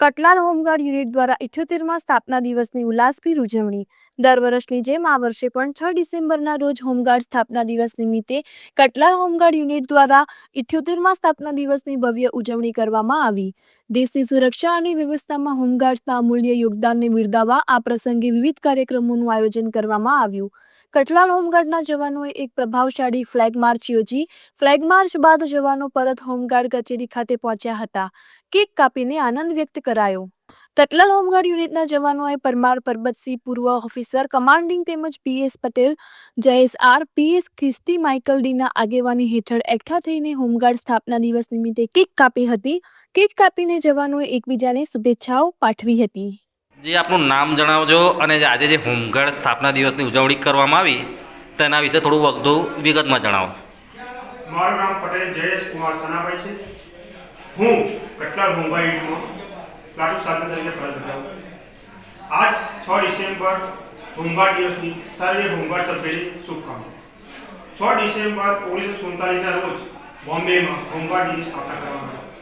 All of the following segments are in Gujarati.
કટલાલ હોમગાર્ડ યુનિટ દ્વારા ઇઠ્યોતેરમાં સ્થાપના દિવસની ઉલ્લાસભેર ઉજવણી. દર વર્ષની જેમ આ વર્ષે પણ છ ડિસેમ્બરના રોજ હોમગાર્ડ સ્થાપના દિવસ નિમિત્તે કટલાલ હોમગાર્ડ યુનિટ દ્વારા ઇઠ્યોતેરમાં સ્થાપના દિવસની ભવ્ય ઉજવણી કરવામાં આવી. દેશની સુરક્ષા અને વ્યવસ્થામાં હોમગાર્ડ્સના અમૂલ્ય યોગદાનને બિરદાવવા આ પ્રસંગે વિવિધ કાર્યક્રમોનું આયોજન કરવામાં આવ્યું. કટલાલ હોમગાર્ડના જવાનોએ એક પ્રભાવશાળી ફ્લેગ માર્ચ યોજી. ફ્લેગ માર્ચ બાદ જવાનો પરત હોમગાર્ડ કચેરી ખાતે પહોંચ્યા હતા. કેક કાપીને આનંદ વ્યક્ત કરાયો. કટલાલ હોમગાર્ડ યુનિટના જવાનોએ પરમાર પરબતસિંહ પૂર્વ ઓફિસર, કમાન્ડિંગ તેમજ P S Patel, Jayesh R P S Khristi, Michael ડીના આગેવાની હેઠળ એકઠા થઈને હોમગાર્ડ સ્થાપના દિવસ નિમિત્તે કેક કાપી હતી. કેક કાપીને જવાનોએ એકબીજાને શુભેચ્છાઓ પાઠવી હતી. જે આપનું નામ જણાવજો અને આજે જે હોમગાર્ડ સ્થાપના દિવસની ઉજવણી કરવામાં આવી, તેના વિશે થોડું વધુ વિગતમાં જણાવો. મારું નામ પટેલ જયેશ કુમાર સનાભાઈ છે. હું કટલાલ હોમગાર્ડમાં પ્લાટુન શાસન તરીકે ફરજ બજાવું છું. આજ છ ડિસેમ્બર હોમગાર્ડ દિવસની સર્વે હોમગાર્ડ સભ્યની શુભકામના. છ ડિસેમ્બર ઓગણીસો સુડતાલીસના રોજ બોમ્બેમાં હોમગાર્ડ સ્થાપના કરવામાં આવી.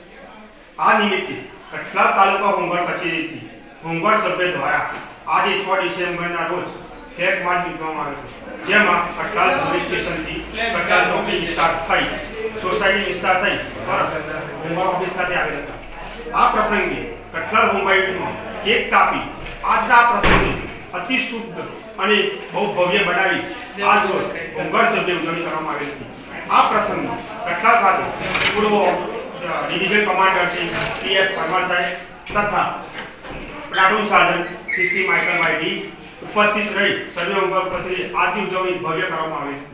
આ નિમિત્તે કટલાલ તાલુકા હોમગાર્ડ કચેરીથી હોમગાર્ડ સભ્ય દ્વારા આજે છ ડિસેમ્બરના રોજ ફ્લેગ માર્ચ નીકળવામાં આવ્યો જેમાં કટલાલ પોલીસ સ્ટેશનથી કટલાલ ચોકી વિસ્તાર થઈ, સોસાયટી વિસ્તાર થઈ પરત હોમગાર્ડ ઓફિસ ખાતે આવેલ હતા. આ પ્રસંગે કટલાલ હોમગાર્ડમાં કેક કાપી, આજના પ્રસંગે અતિ શુદ્ધ અને બહુ ભવ્ય બનાવી આજ રોજ હોમગાર્ડ સભ્ય ઉજવણી કરવામાં આવી હતી. આ પ્રસંગે કટલાલ ખાતે પૂર્વ division commander Shri P S Parmar સાહેબ તથા પ્લાટૂન સાધન સિસ્ટી માઇકલ માઇટી ઉપસ્થિત રહી સર્વે હોમગાર્ડ પ્રસંગે આજની ઉજવણી ભવ્ય કરવામાં આવે હતી